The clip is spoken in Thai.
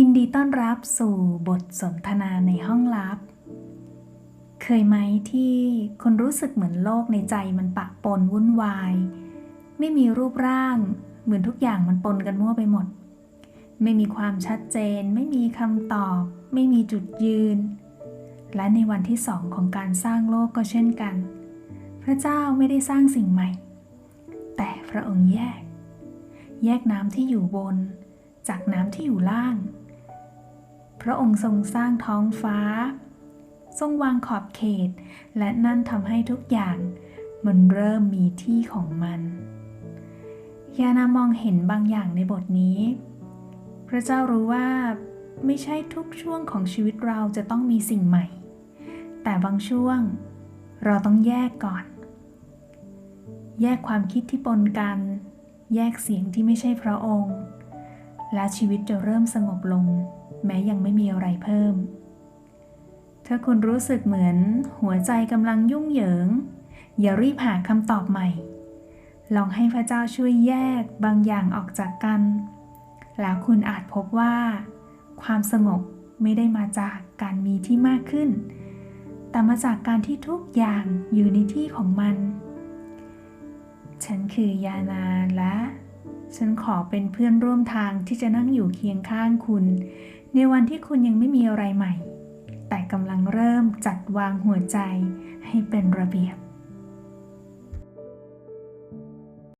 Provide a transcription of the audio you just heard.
ยินดีต้อนรับสู่บทสนทนาในห้องลับ เคยไหมที่คนรู้สึกเหมือนโลกในใจมันปะปนวุ่นวาย ไม่มีรูปร่าง เหมือนทุกอย่างมันปนกันมั่วไปหมด ไม่มีความชัดเจน ไม่มีคำตอบ ไม่มีจุดยืน และในวันที่สองของการสร้างโลกก็เช่นกัน พระเจ้าไม่ได้สร้างสิ่งใหม่ แต่พระองค์แยก แยกน้ำที่อยู่บนจากน้ำที่อยู่ล่าง พระองค์ทรงสร้างท้องฟ้า ทรงวางขอบเขต และนั่นทำให้ทุกอย่างมันเริ่มมีที่ของมันยานามองเห็นบางอย่างในบทนี้ พระเจ้ารู้ว่าไม่ใช่ทุกช่วงของชีวิตเราจะต้องมีสิ่งใหม่ แต่บางช่วงเราต้องแยกก่อน แยกความคิดที่ปนกัน แยกเสียงที่ไม่ใช่พระองค์ และชีวิตจะเริ่มสงบลง แม้ยังไม่มีอะไรเพิ่ม ถ้าคุณรู้สึกเหมือนหัวใจกำลังยุ่งเหยิง อย่ารีบหาคำตอบใหม่ ลองให้พระเจ้าช่วยแยกบางอย่างออกจากกัน แล้วคุณอาจพบว่า ความสงบไม่ได้มาจากการมีที่มากขึ้น แต่มาจากการที่ทุกอย่างอยู่ในที่ของมัน ฉันคือยานาและ ฉันขอเป็นเพื่อนร่วมทางที่จะนั่งอยู่เคียงข้างคุณ ในวันที่คุณยังไม่มีอะไรใหม่ แต่กำลังเริ่มจัดวางหัวใจให้เป็นระเบียบ